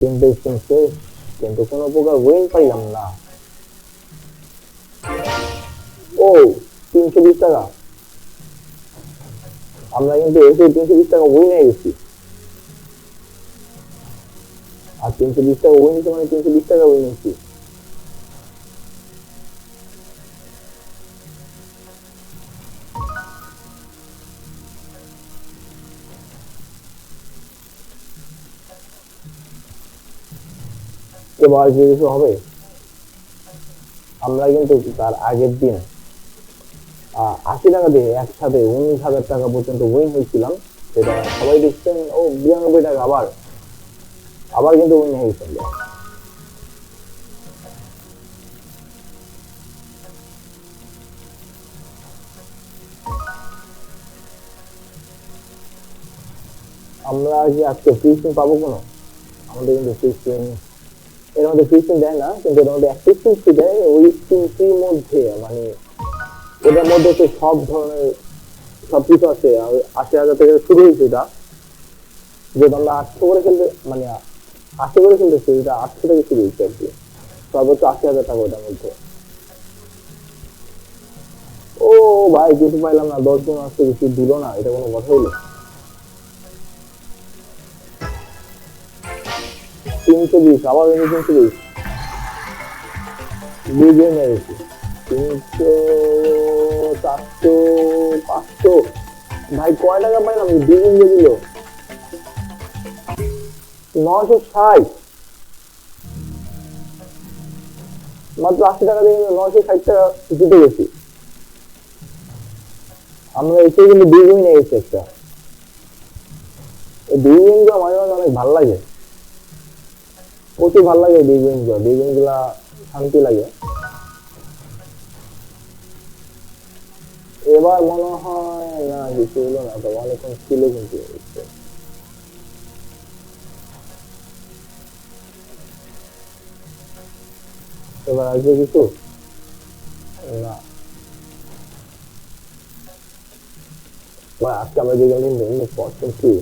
তিনটে শুনছে কিন্তু কোনো প্রকার ওয়েন পাইলাম না ও তিনশো বিশ টাকা আমরা কিন্তু এসে তিনশো বিশ টাকা উইন হয়ে গেছি আর তিনশো বিশ টাকা ওয়েন মানে তিনশো বিশ টাকা ওয়েন হচ্ছি এবার যে কিছু হবে? আমরা কিন্তু তার আগের দিন আশি টাকা দিয়ে একসাথে উনিশ হাজার টাকা পর্যন্ত উইন হয়েছিলাম। সেটা সবাই দেখছেন। ও, বিরানব্বই টাকা আবার আবার কিন্তু উইন হয়েছে আমরা। কি আজকে ফ্রি পাবো কোনো? আমাদের কিন্তু ফ্রি এর মধ্যে দেয় না? কিন্তু এর মধ্যে একটা দেয়? ওই মধ্যে মানে এটার মধ্যে তো সব ধরনের, সব কিছু আছে। আশি হাজার থেকে শুরু হয়েছে এটা। আমরা আটশো করে খেলতে মানে আটশো করে খেলতেছি এটা আটশো থেকে শুরু হয়েছে আর কি। সর্বোচ্চ আশি হাজার টাকা ওটার মধ্যে। ও ভাই, কিছু পাইলাম না, দশ জন আসতে কিছু দিল না, এটা কোনো কথা হলো বিশ আবার বিশ মেরেছি তিনশো, চারশো, পাঁচশো। ভাই, কয় টাকা পাইলাম? দিয়ে দিল। নশো ষাট। মাত্র আশি টাকা দিয়ে নশো ষাট টাকা জিতে গেছি। আমরা এসে কিন্তু দুই উইন গেছি একটা। দুই উইন মাঝে মাঝে অনেক ভালো লাগে। প্রচুর ভালো লাগে উইনগুলো। উইনগুলা শান্তি লাগে। এবার মনে হয়, না, কিছু হলো না তো অনেকক্ষণ ছিল কিন্তু এবার আসবে কিছু? না। আজকে আমরা যে গেলাম কি?